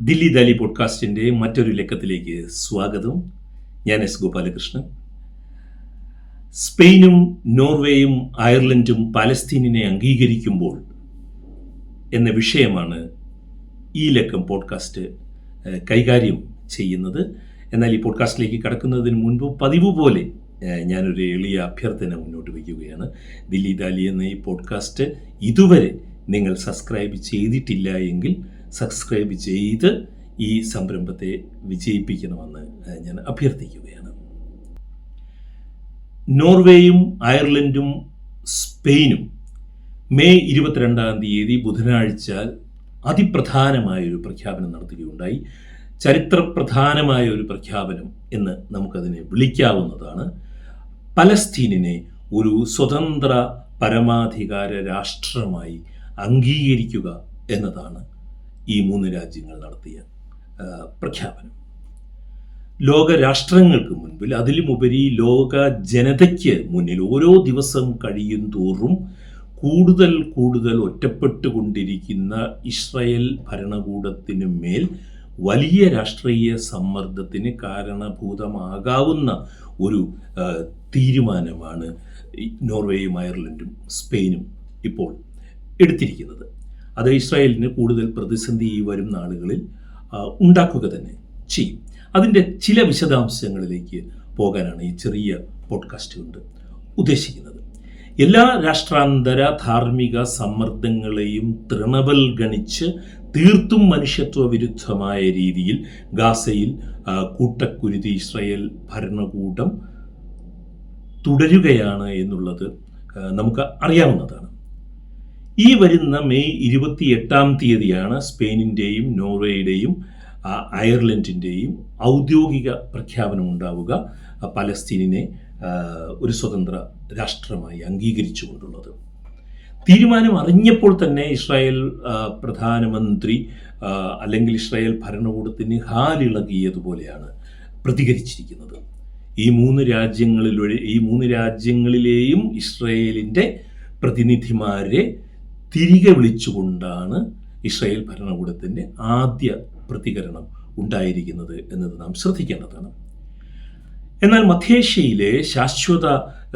ദില്ലി ദാലി പോഡ്കാസ്റ്റിന്റെ മറ്റൊരു ലക്കത്തിലേക്ക് സ്വാഗതം. ഞാൻ എസ് ഗോപാലകൃഷ്ണൻ. സ്പെയിനും നോർവേയും അയർലൻഡും പാലസ്തീനിനെ അംഗീകരിക്കുമ്പോൾ എന്ന വിഷയമാണ് ഈ ലക്കം പോഡ്കാസ്റ്റ് കൈകാര്യം ചെയ്യുന്നത്. എന്നാൽ ഈ പോഡ്കാസ്റ്റിലേക്ക് കടക്കുന്നതിന് മുൻപ് പതിവ് പോലെ ഞാനൊരു എളിയ അഭ്യർത്ഥന മുന്നോട്ട് വയ്ക്കുകയാണ്. ദില്ലി ദാലി എന്ന ഈ പോഡ്കാസ്റ്റ് ഇതുവരെ നിങ്ങൾ സബ്സ്ക്രൈബ് ചെയ്തിട്ടില്ല എങ്കിൽ സബ്സ്ക്രൈബ് ചെയ്ത് ഈ സംരംഭത്തെ വിജയിപ്പിക്കണമെന്ന് ഞാൻ അഭ്യർത്ഥിക്കുകയാണ്. നോർവേയും അയർലൻഡും സ്പെയിനും മെയ് ഇരുപത്തിരണ്ടാം തീയതി ബുധനാഴ്ച അതിപ്രധാനമായ ഒരു പ്രഖ്യാപനം നടത്തുകയുണ്ടായി. ചരിത്രപ്രധാനമായ ഒരു പ്രഖ്യാപനം എന്ന് നമുക്കതിനെ വിളിക്കാവുന്നതാണ്. പലസ്തീനിനെ ഒരു സ്വതന്ത്ര പരമാധികാര രാഷ്ട്രമായി അംഗീകരിക്കുക എന്നതാണ് ഈ മൂന്ന് രാജ്യങ്ങൾ നടത്തിയ പ്രഖ്യാപനം. ലോക രാഷ്ട്രങ്ങൾക്ക് മുൻപിൽ അതിലുമുപരി ലോക ജനതയ്ക്ക് മുന്നിൽ ഓരോ ദിവസം കഴിയും തോറും കൂടുതൽ കൂടുതൽ ഒറ്റപ്പെട്ടുകൊണ്ടിരിക്കുന്ന ഇസ്രയേൽ ഭരണകൂടത്തിന് മേൽ വലിയ രാഷ്ട്രീയ സമ്മർദ്ദത്തിന് കാരണഭൂതമാകാവുന്ന ഒരു തീരുമാനമാണ് നോർവേയും അയർലൻഡും സ്പെയിനും ഇപ്പോൾ എടുത്തിരിക്കുന്നത്. അത് ഇസ്രായേലിന് കൂടുതൽ പ്രതിസന്ധി ഈ വരും നാളുകളിൽ ഉണ്ടാക്കുക തന്നെ ചെയ്യും. അതിന്റെ ചില വിശദാംശങ്ങളിലേക്ക് പോകാനാണ് ഈ ചെറിയ പോഡ്കാസ്റ്റ് കൊണ്ട് ഉദ്ദേശിക്കുന്നത്. എല്ലാ രാഷ്ട്രാന്തര ധാർമ്മിക സമ്മർദ്ദങ്ങളെയും തൃണവൽഗണിച്ച് തീർത്തും മനുഷ്യത്വ വിരുദ്ധമായ രീതിയിൽ ഗാസയിൽ കൂട്ടക്കുരുതി ഇസ്രായേൽ ഭരണകൂടം തുടരുകയാണ് എന്നുള്ളത് നമുക്ക് അറിയാവുന്നതാണ്. ഈ വരുന്ന മെയ് ഇരുപത്തി എട്ടാം തീയതിയാണ് സ്പെയിനിന്റെയും നോർവേയുടെയും അയർലൻഡിന്റെയും ഔദ്യോഗിക പ്രഖ്യാപനം ഉണ്ടാവുക. പലസ്തീനിനെ ഒരു സ്വതന്ത്ര രാഷ്ട്രമായി അംഗീകരിച്ചുകൊണ്ടുള്ളത്. തീരുമാനം അറിഞ്ഞപ്പോൾ തന്നെ ഇസ്രായേൽ പ്രധാനമന്ത്രി അല്ലെങ്കിൽ ഇസ്രായേൽ ഭരണകൂടത്തിന് ഹാലിളകിയതുപോലെയാണ് പ്രതികരിച്ചിരിക്കുന്നത്. ഈ മൂന്ന് രാജ്യങ്ങളിലൂടെ ഈ മൂന്ന് രാജ്യങ്ങളിലെയും ഇസ്രായേലിന്റെ പ്രതിനിധിമാരെ തിരികെ വിളിച്ചുകൊണ്ടാണ് ഇസ്രായേൽ ഭരണകൂടത്തിന്റെ ആദ്യ പ്രതികരണം ഉണ്ടായിരിക്കുന്നത് എന്നത് നാം ശ്രദ്ധിക്കേണ്ടതാണ്. എന്നാൽ മധ്യേഷ്യയിലെ ശാശ്വത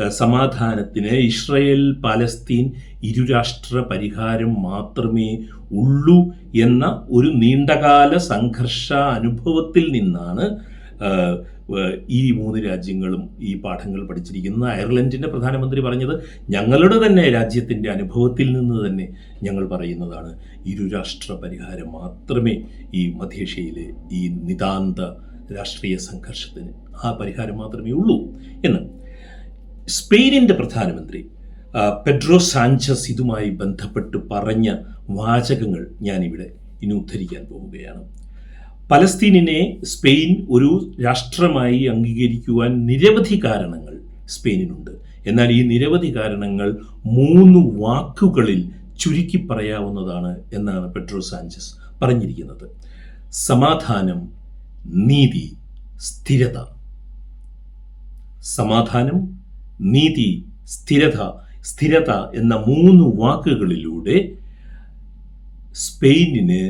സമാധാനത്തിന് ഇസ്രയേൽ പാലസ്തീൻ ഇരുരാഷ്ട്ര പരിഹാരം മാത്രമേ ഉള്ളൂ എന്ന ഒരു നീണ്ടകാല സംഘർഷ അനുഭവത്തിൽ നിന്നാണ് ഈ മൂന്ന് രാജ്യങ്ങളും ഈ പാഠങ്ങൾ പഠിച്ചിരിക്കുന്നത് അയർലൻഡിന്റെ പ്രധാനമന്ത്രി പറഞ്ഞത് ഞങ്ങളുടെ തന്നെ രാജ്യത്തിന്റെ അനുഭവത്തിൽ നിന്ന് തന്നെ ഞങ്ങൾ പറയുന്നതാണ്. ഇരുരാഷ്ട്ര പരിഹാരം മാത്രമേ ഈ മധ്യേഷ്യയിലെ ഈ നിതാന്ത രാഷ്ട്രീയ സംഘർഷത്തിന് ആ പരിഹാരം മാത്രമേ ഉള്ളൂ എന്ന്. സ്പെയിനിന്റെ പ്രധാനമന്ത്രി പെഡ്രോ സാഞ്ചസ് ഇതുമായി ബന്ധപ്പെട്ട് പറഞ്ഞ വാചകങ്ങൾ ഞാനിവിടെ ഇനി ഉദ്ധരിക്കാൻ പോവുകയാണ്. പലസ്തീനിനെ സ്പെയിൻ ഒരു രാഷ്ട്രമായി അംഗീകരിക്കുവാൻ നിരവധി കാരണങ്ങൾ സ്പെയിനിനുണ്ട്. എന്നാൽ ഈ നിരവധി കാരണങ്ങൾ മൂന്ന് വാക്കുകളിൽ ചുരുക്കി പറയാവുന്നതാണ് എന്നാണ് പെട്രോ സാഞ്ചസ് പറഞ്ഞിരിക്കുന്നത്. സമാധാനം നീതി സ്ഥിരത. സമാധാനം നീതി സ്ഥിരത സ്ഥിരത എന്ന മൂന്ന് വാക്കുകളിലൂടെ സ്പെയിനിന്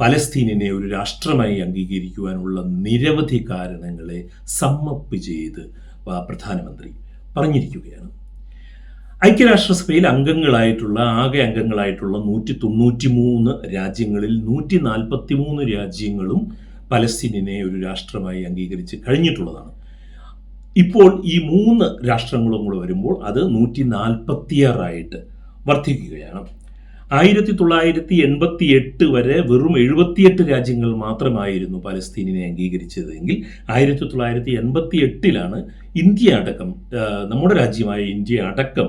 പലസ്തീനിനെ ഒരു രാഷ്ട്രമായി അംഗീകരിക്കുവാനുള്ള നിരവധി കാരണങ്ങളെ സമ്മപ്പ് ചെയ്ത് പ്രധാനമന്ത്രി പറഞ്ഞിരിക്കുകയാണ്. ഐക്യരാഷ്ട്രസഭയിൽ അംഗങ്ങളായിട്ടുള്ള ആകെ അംഗങ്ങളായിട്ടുള്ള നൂറ്റി തൊണ്ണൂറ്റി മൂന്ന് രാജ്യങ്ങളിൽ നൂറ്റി നാൽപ്പത്തി മൂന്ന് രാജ്യങ്ങളും പലസ്തീനിനെ ഒരു രാഷ്ട്രമായി അംഗീകരിച്ച് കഴിഞ്ഞിട്ടുള്ളതാണ്. ഇപ്പോൾ ഈ മൂന്ന് രാഷ്ട്രങ്ങളും കൂടെ വരുമ്പോൾ അത് നൂറ്റി നാൽപ്പത്തിയാറായിട്ട് വർദ്ധിക്കുകയാണ്. ആയിരത്തി തൊള്ളായിരത്തി എൺപത്തി എട്ട് വരെ വെറും എഴുപത്തിയെട്ട് രാജ്യങ്ങൾ മാത്രമായിരുന്നു പലസ്തീനിനെ അംഗീകരിച്ചതെങ്കിൽ ആയിരത്തി തൊള്ളായിരത്തി എൺപത്തി എട്ടിലാണ് ഇന്ത്യ അടക്കം നമ്മുടെ രാജ്യമായ ഇന്ത്യ അടക്കം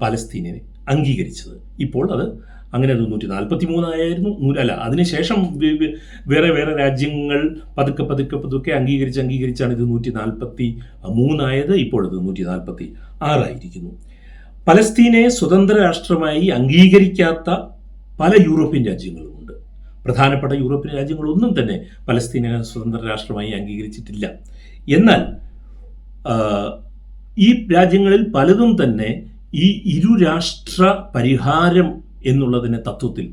പലസ്തീനിനെ അംഗീകരിച്ചത്. ഇപ്പോൾ അത് അങ്ങനെ അത് നൂറ്റി നാൽപ്പത്തി മൂന്നായിരുന്നു അല്ല അതിനുശേഷം വേറെ വേറെ രാജ്യങ്ങൾ പതുക്കെ പതുക്കെ പതുക്കെ അംഗീകരിച്ച് അംഗീകരിച്ചാണ് ഇത് നൂറ്റി നാൽപ്പത്തി മൂന്നായത് ഇപ്പോഴത് നൂറ്റി നാൽപ്പത്തി ആറായിരിക്കുന്നു പലസ്തീനെ സ്വതന്ത്ര രാഷ്ട്രമായി അംഗീകരിക്കാത്ത പല യൂറോപ്യൻ രാജ്യങ്ങളുമുണ്ട്. പ്രധാനപ്പെട്ട യൂറോപ്യൻ രാജ്യങ്ങളൊന്നും തന്നെ പലസ്തീനെ സ്വതന്ത്ര രാഷ്ട്രമായി അംഗീകരിച്ചിട്ടില്ല. എന്നാൽ ഈ രാജ്യങ്ങളിൽ പലതും തന്നെ ഈ ഇരു രാഷ്ട്ര പരിഹാരം എന്നുള്ളതിനെ തത്വത്തിൽ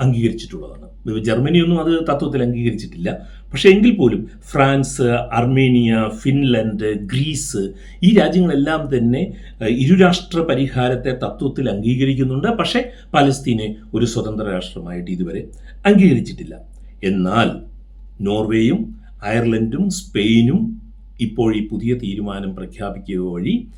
അംഗീകരിച്ചിട്ടുള്ളതാണ്. ജർമ്മനിയൊന്നും അത് തത്വത്തിൽ അംഗീകരിച്ചിട്ടില്ല. പക്ഷേ എങ്കിൽ പോലും ഫ്രാൻസ് അർമേനിയ ഫിൻലൻഡ് ഗ്രീസ് ഈ രാജ്യങ്ങളെല്ലാം തന്നെ ഇരുരാഷ്ട്ര പരിഹാരത്തെ തത്വത്തിൽ അംഗീകരിക്കുന്നുണ്ട്. പക്ഷേ പലസ്തീനെ ഒരു സ്വതന്ത്ര രാഷ്ട്രമായിട്ട് ഇതുവരെ അംഗീകരിച്ചിട്ടില്ല. എന്നാൽ നോർവേയും അയർലൻഡും സ്പെയിനും ഇപ്പോൾ ഈ പുതിയ തീരുമാനം പ്രഖ്യാപിക്കുക വഴി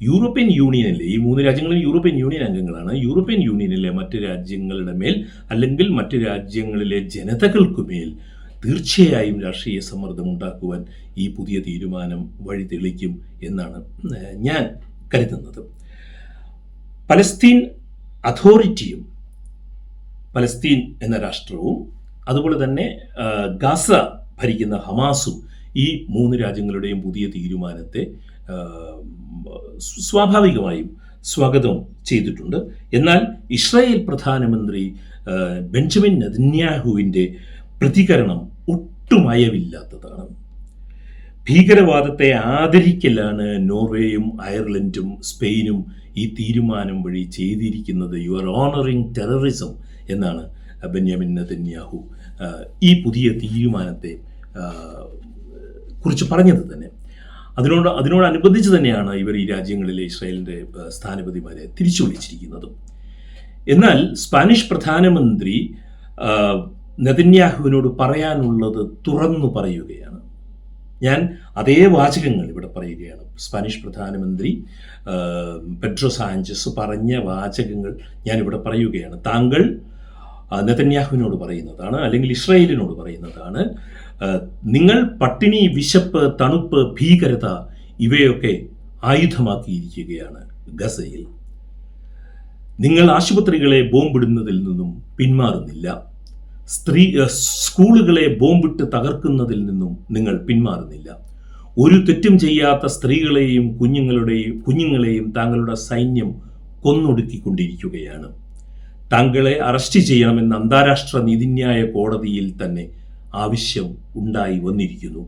യൂറോപ്യൻ യൂണിയനിലെ ഈ മൂന്ന് രാജ്യങ്ങളും യൂറോപ്യൻ യൂണിയൻ അംഗങ്ങളാണ്. യൂറോപ്യൻ യൂണിയനിലെ മറ്റ് രാജ്യങ്ങളുടെ മേൽ അല്ലെങ്കിൽ മറ്റ് രാജ്യങ്ങളിലെ ജനതകൾക്കുമേൽ തീർച്ചയായും രാഷ്ട്രീയ സമ്മർദ്ദം ഉണ്ടാക്കുവാൻ ഈ പുതിയ തീരുമാനം വഴി തെളിക്കും എന്നാണ് ഞാൻ കരുതുന്നത്. പലസ്തീൻ അതോറിറ്റിയും പലസ്തീൻ എന്ന രാഷ്ട്രവും അതുപോലെ തന്നെ ഗാസ ഭരിക്കുന്ന ഹമാസും ഈ മൂന്ന് രാജ്യങ്ങളുടെയും പുതിയ തീരുമാനത്തെ സ്വാഭാവികമായും സ്വാഗതവും ചെയ്തിട്ടുണ്ട്. എന്നാൽ ഇസ്രായേൽ പ്രധാനമന്ത്രി ബെഞ്ചമിൻ നദന്യാഹുവിന്റെ പ്രതികരണം ഒട്ടും അയവില്ലാത്തതാണ്. ഭീകരവാദത്തെ ആദരിക്കലാണ് നോർവേയും അയർലൻഡും സ്പെയിനും ഈ തീരുമാനം വഴി ചെയ്തിരിക്കുന്നത്. യു ആർ ഓണറിങ് ടെററിസം എന്നാണ് ബെന്യാമിൻ നദന്യാഹു ഈ പുതിയ തീരുമാനത്തെ കുറിച്ച് പറഞ്ഞത് തന്നെ. അതിനോട് അതിനോടനുബന്ധിച്ച് തന്നെയാണ് ഇവർ ഈ രാജ്യങ്ങളിലെ ഇസ്രായേലിന്റെ സ്ഥാനപതിമാരെ തിരിച്ചു വിളിച്ചിരിക്കുന്നത് എന്നാൽ സ്പാനിഷ് പ്രധാനമന്ത്രി നതിന്യാഹുവിനോട് പറയാനുള്ളത് തുറന്നു പറയുകയാണ്. ഞാൻ അതേ വാചകങ്ങൾ ഇവിടെ പറയുകയാണ്. സ്പാനിഷ് പ്രധാനമന്ത്രി പെഡ്രോ സാഞ്ചസ് പറഞ്ഞ വാചകങ്ങൾ ഞാൻ ഇവിടെ പറയുകയാണ്. താങ്കൾ നെതന്യാഹുവിനോട് പറയുന്നതാണ് അല്ലെങ്കിൽ ഇസ്രയേലിനോട് പറയുന്നതാണ്. നിങ്ങൾ പട്ടിണി വിശപ്പ് തണുപ്പ് ഭീകരത ഇവയൊക്കെ ആയുധമാക്കിയിരിക്കുകയാണ് ഗസയിൽ. നിങ്ങൾ ആശുപത്രികളെ ബോംബിടുന്നതിൽ നിന്നും പിന്മാറുന്നില്ല. സ്ത്രീ സ്കൂളുകളെ ബോംബിട്ട് തകർക്കുന്നതിൽ നിന്നും നിങ്ങൾ പിന്മാറുന്നില്ല. ഒരു തെറ്റും ചെയ്യാത്ത സ്ത്രീകളെയും കുഞ്ഞുങ്ങളുടെയും കുഞ്ഞുങ്ങളെയും താങ്കളുടെ സൈന്യം കൊന്നൊടുക്കിക്കൊണ്ടിരിക്കുകയാണ്. താങ്കളെ അറസ്റ്റ് ചെയ്യണമെന്ന് അന്താരാഷ്ട്ര നീതിന്യായ കോടതിയിൽ തന്നെ ആവശ്യം ഉണ്ടായി വന്നിരിക്കുന്നു.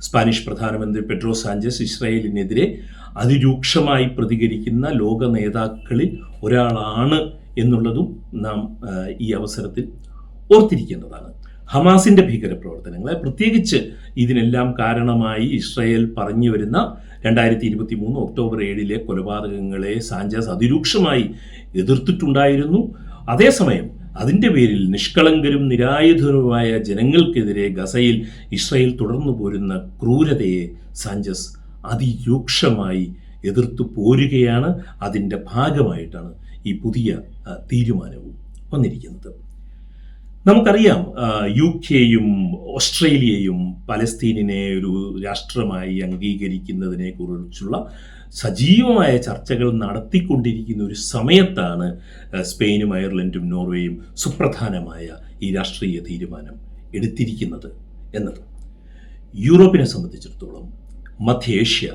സ്പാനിഷ് പ്രധാനമന്ത്രി പെഡ്രോ സാഞ്ചസ് ഇസ്രായേലിനെതിരെ അതിരൂക്ഷമായി പ്രതികരിക്കുന്ന ലോക നേതാക്കളിൽ ഒരാളാണ് എന്നുള്ളതും നാം ഈ അവസരത്തിൽ ഓർത്തിരിക്കേണ്ടതാണ്. ഹമാസിന്റെ ഭീകരപ്രവർത്തനങ്ങളെ പ്രത്യേകിച്ച് ഇതിനെല്ലാം കാരണമായി ഇസ്രായേൽ പറഞ്ഞു വരുന്ന രണ്ടായിരത്തി ഇരുപത്തി മൂന്ന് ഒക്ടോബർ ഏഴിലെ കൊലപാതകങ്ങളെ സാഞ്ചസ് അതിരൂക്ഷമായി എതിർത്തിട്ടുണ്ടായിരുന്നു. അതേസമയം അതിന്റെ പേരിൽ നിഷ്കളങ്കരും നിരായുധരുമായ ജനങ്ങൾക്കെതിരെ ഗസയിൽ ഇസ്രയേൽ തുടർന്നു പോരുന്ന ക്രൂരതയെ സാഞ്ചസ് അതിരൂക്ഷമായി എതിർത്തു പോരുകയാണ്. അതിന്റെ ഭാഗമായിട്ടാണ് ഈ പുതിയ തീരുമാനവും വന്നിരിക്കുന്നത്. നമുക്കറിയാം യു കെയും ഓസ്ട്രേലിയയും പലസ്തീനിനെ ഒരു രാഷ്ട്രമായി അംഗീകരിക്കുന്നതിനെ കുറിച്ചുള്ള സജീവമായ ചർച്ചകൾ നടത്തിക്കൊണ്ടിരിക്കുന്ന ഒരു സമയത്താണ് സ്പെയിനും അയർലൻഡും നോർവേയും സുപ്രധാനമായ ഈ രാഷ്ട്രീയ തീരുമാനം എടുത്തിരിക്കുന്നത് എന്നത്. യൂറോപ്പിനെ സംബന്ധിച്ചിടത്തോളം മധ്യേഷ്യ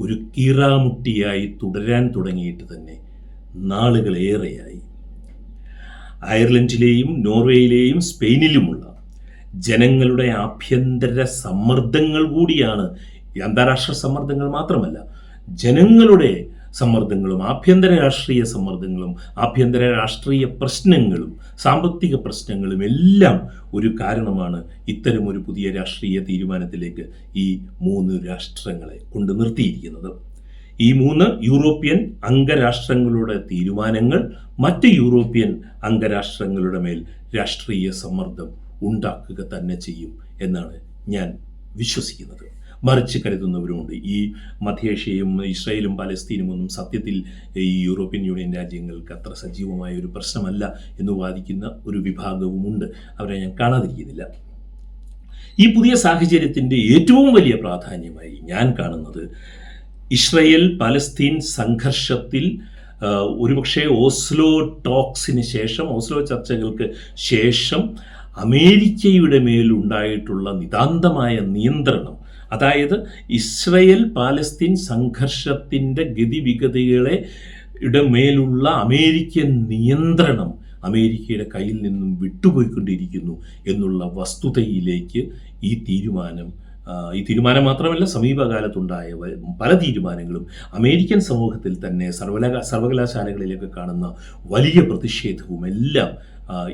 ഒരു കീറാമുട്ടിയായി തുടരാൻ തുടങ്ങിയിട്ട് തന്നെ നാളുകളേറെയായി. അയർലൻഡിലെയും നോർവേയിലെയും സ്പെയിനിലുമുള്ള ജനങ്ങളുടെ ആഭ്യന്തര സമ്മർദ്ദങ്ങൾ കൂടിയാണ് അന്താരാഷ്ട്ര സമ്മർദ്ദങ്ങൾ മാത്രമല്ല ജനങ്ങളുടെ സമ്മർദ്ദങ്ങളും ആഭ്യന്തര രാഷ്ട്രീയ സമ്മർദ്ദങ്ങളും ആഭ്യന്തര രാഷ്ട്രീയ പ്രശ്നങ്ങളും സാമ്പത്തിക പ്രശ്നങ്ങളും എല്ലാം ഒരു കാരണമാണ് ഇത്തരം ഒരു പുതിയ രാഷ്ട്രീയ തീരുമാനത്തിലേക്ക് ഈ മൂന്ന് രാഷ്ട്രങ്ങളെ കൊണ്ട് നിർത്തിയിരിക്കുന്നത്. ഈ മൂന്ന് യൂറോപ്യൻ അംഗരാഷ്ട്രങ്ങളുടെ തീരുമാനങ്ങൾ മറ്റ് യൂറോപ്യൻ അംഗരാഷ്ട്രങ്ങളുടെ മേൽ രാഷ്ട്രീയ സമ്മർദ്ദം ഉണ്ടാക്കുക തന്നെ ചെയ്യും എന്നാണ് ഞാൻ വിശ്വസിക്കുന്നത്. മറിച്ച് കരുതുന്നവരുമുണ്ട്. ഈ മധ്യേഷ്യയും ഇസ്രയേലും പലസ്തീനും ഒന്നും സത്യത്തിൽ ഈ യൂറോപ്യൻ യൂണിയൻ രാജ്യങ്ങൾക്ക് അത്ര സജീവമായ ഒരു പ്രശ്നമല്ല എന്ന് വാദിക്കുന്ന ഒരു വിഭാഗവുമുണ്ട്. അവരെ ഞാൻ കാണാതിരിക്കുന്നില്ല. ഈ പുതിയ സാഹചര്യത്തിന്റെ ഏറ്റവും വലിയ പ്രാധാന്യമായി ഞാൻ കാണുന്നത് ഇസ്രയേൽ പലസ്തീൻ സംഘർഷത്തിൽ ഒരുപക്ഷെ ഓസ്ലോ ടോക്സിന് ശേഷം ഓസ്ലോ ചർച്ചകൾക്ക് ശേഷം അമേരിക്കയുടെ മേലുണ്ടായിട്ടുള്ള നിതാന്തമായ നിയന്ത്രണം അതായത് ഇസ്രയേൽ പാലസ്തീൻ സംഘർഷത്തിന്റെ ഗതിവിഗതികളെ യുടെ മേലുള്ള അമേരിക്കൻ നിയന്ത്രണം അമേരിക്കയുടെ കയ്യിൽ നിന്നും വിട്ടുപോയിക്കൊണ്ടിരിക്കുന്നു എന്നുള്ള വസ്തുതയിലേക്ക് ഈ തീരുമാനം ഈ തീരുമാനം മാത്രമല്ല സമീപകാലത്തുണ്ടായ പല തീരുമാനങ്ങളും അമേരിക്കൻ സമൂഹത്തിൽ തന്നെ സർവകലാ സർവകലാശാലകളിലൊക്കെ കാണുന്ന വലിയ പ്രതിഷേധവും എല്ലാം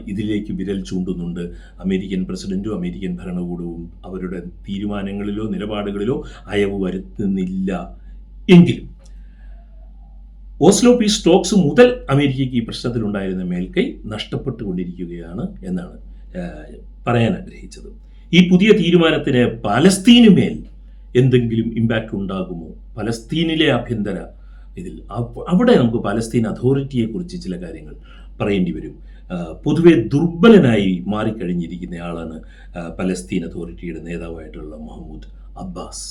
ഇതിലേക്ക് വിരൽ ചൂണ്ടുന്നുണ്ട്. അമേരിക്കൻ പ്രസിഡന്റും അമേരിക്കൻ ഭരണകൂടവും അവരുടെ തീരുമാനങ്ങളിലോ നിലപാടുകളിലോ അയവ് വരുത്തുന്നില്ല എങ്കിലും. ഓസ്ലോ പീസ് ടോക്സ് മുതൽ അമേരിക്കയ്ക്ക് ഈ പ്രശ്നത്തിലുണ്ടായിരുന്ന മേൽക്കൈ നഷ്ടപ്പെട്ടുകൊണ്ടിരിക്കുകയാണ് എന്നാണ് പറയാൻ ആഗ്രഹിച്ചത്. ഈ പുതിയ തീരുമാനത്തിന് പലസ്തീനുമേൽ എന്തെങ്കിലും ഇമ്പാക്റ്റ് ഉണ്ടാകുമോ? പലസ്തീനിലെ ആഭ്യന്തര ഇതിൽ അവിടെ നമുക്ക് പലസ്തീൻ അതോറിറ്റിയെക്കുറിച്ച് ചില കാര്യങ്ങൾ പറയേണ്ടി വരും. പൊതുവെ ദുർബലനായി മാറിക്കഴിഞ്ഞിരിക്കുന്ന ആളാണ് പലസ്തീൻ അതോറിറ്റിയുടെ നേതാവായിട്ടുള്ള മഹമ്മൂദ് അബ്ബാസ്.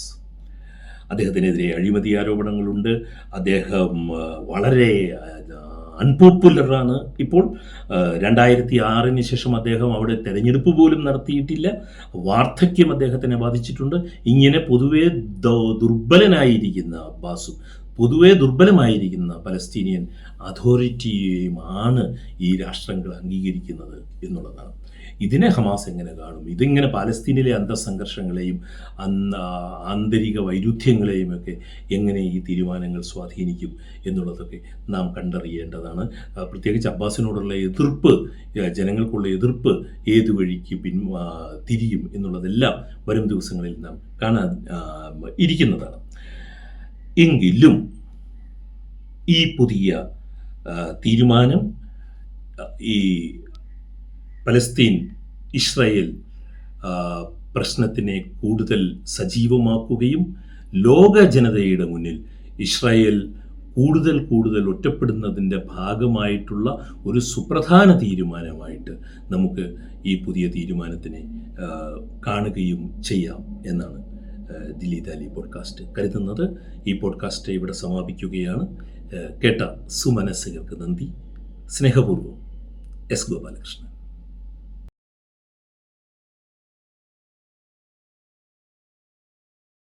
അദ്ദേഹത്തിനെതിരെ അഴിമതി ആരോപണങ്ങളുണ്ട്. അദ്ദേഹം വളരെ അൺപോപ്പുലറാണ് ഇപ്പോൾ രണ്ടായിരത്തി ആറിന് ശേഷം അദ്ദേഹം അവിടെ തെരഞ്ഞെടുപ്പ് പോലും നടത്തിയിട്ടില്ല. വാർദ്ധക്യം അദ്ദേഹത്തിനെ ബാധിച്ചിട്ടുണ്ട്. ഇങ്ങനെ പൊതുവെ ദുർബലനായിരിക്കുന്ന അബ്ബാസും പൊതുവെ ദുർബലമായിരിക്കുന്ന പലസ്തീനിയൻ അതോറിറ്റിയെയുമാണ് ഈ രാഷ്ട്രങ്ങൾ അംഗീകരിക്കുന്നത് എന്നുള്ളതാണ്. ഇതിനെ ഹമാസ് എങ്ങനെ കാണും? ഇതിങ്ങനെ പാലസ്തീനിലെ അന്തസംഘർഷങ്ങളെയും അന്ത ആന്തരിക വൈരുദ്ധ്യങ്ങളെയും ഒക്കെ എങ്ങനെ ഈ തീരുമാനങ്ങൾ സ്വാധീനിക്കും എന്നുള്ളതൊക്കെ നാം കണ്ടറിയേണ്ടതാണ്. പ്രത്യേകിച്ച് അബ്ബാസിനോടുള്ള എതിർപ്പ് ജനങ്ങൾക്കുള്ള എതിർപ്പ് ഏതു വഴിക്ക് പിൻ തിരിയും എന്നുള്ളതെല്ലാം വരും ദിവസങ്ങളിൽ നാം കാണാൻ ഇരിക്കുന്നതാണ്. എങ്കിലും ഈ പുതിയ തീരുമാനം ഈ പലസ്തീൻ ഇസ്രായേൽ പ്രശ്നത്തിനെ കൂടുതൽ സജീവമാക്കുകയും ലോക ജനതയുടെ മുന്നിൽ ഇസ്രായേൽ കൂടുതൽ കൂടുതൽ ഒറ്റപ്പെടുന്നതിന്റെ ഭാഗമായിട്ടുള്ള ഒരു സുപ്രധാന തീരുമാനമായിട്ട് നമുക്ക് ഈ പുതിയ തീരുമാനത്തിനെ കാണുകയും ചെയ്യാം എന്നാണ് ദില്ലി ദാലി പോഡ്കാസ്റ്റ് കരുതുന്നത്. ഈ പോഡ്കാസ്റ്റ് ഇവിടെ സമാപിക്കുകയാണ്. കേട്ട സുമനസ്സുകൾക്ക് നന്ദി സ്നേഹപൂർവം എസ് ഗോപാലകൃഷ്ണൻ.